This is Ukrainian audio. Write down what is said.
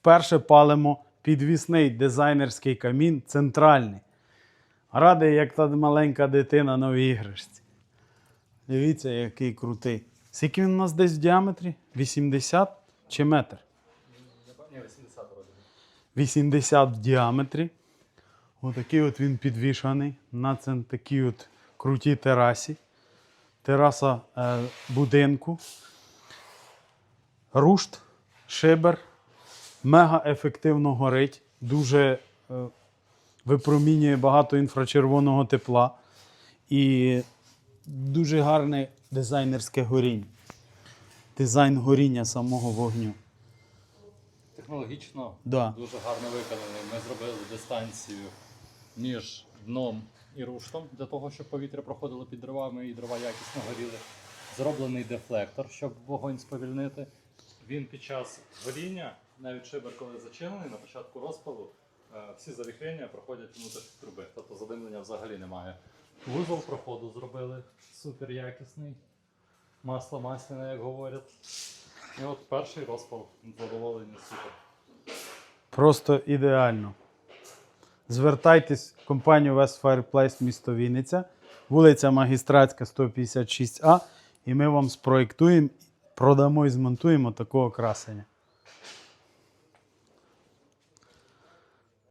вперше палимо підвісний дизайнерський камін центральний. Радий, як та маленька дитина на іграшці. Дивіться, який крутий. Скільки він у нас десь в діаметрі? 80 чи метр? 80 в діаметрі. Отакий от він підвішаний на такій от крутій терасі. Тераса е, будинку. Рушт, шибер. Мега ефективно горить. Дуже е, випромінює багато інфрачервоного тепла. І дуже гарне дизайнерське горіння. Дизайн горіння самого вогню. Технологічно Да. дуже гарно виконаний. Ми зробили дистанцію між дном і руштом для того, щоб повітря проходило під дровами і дрова якісно горіли. Зроблений дефлектор, щоб вогонь сповільнити. Він під час горіння, навіть шибер, коли зачинений, на початку розпалу, е, всі завіхрення проходять внутрь труби. Тобто задимлення взагалі немає. Вузол проходу зробили супер якісний. Масло масляне, як говорять. І от перший розпал задоволені супер. Просто ідеально. Звертайтесь в компанію West Fireplace місто Вінниця, вулиця Магістратська, 156А, і ми вам спроєктуємо, продамо і змонтуємо такого красення.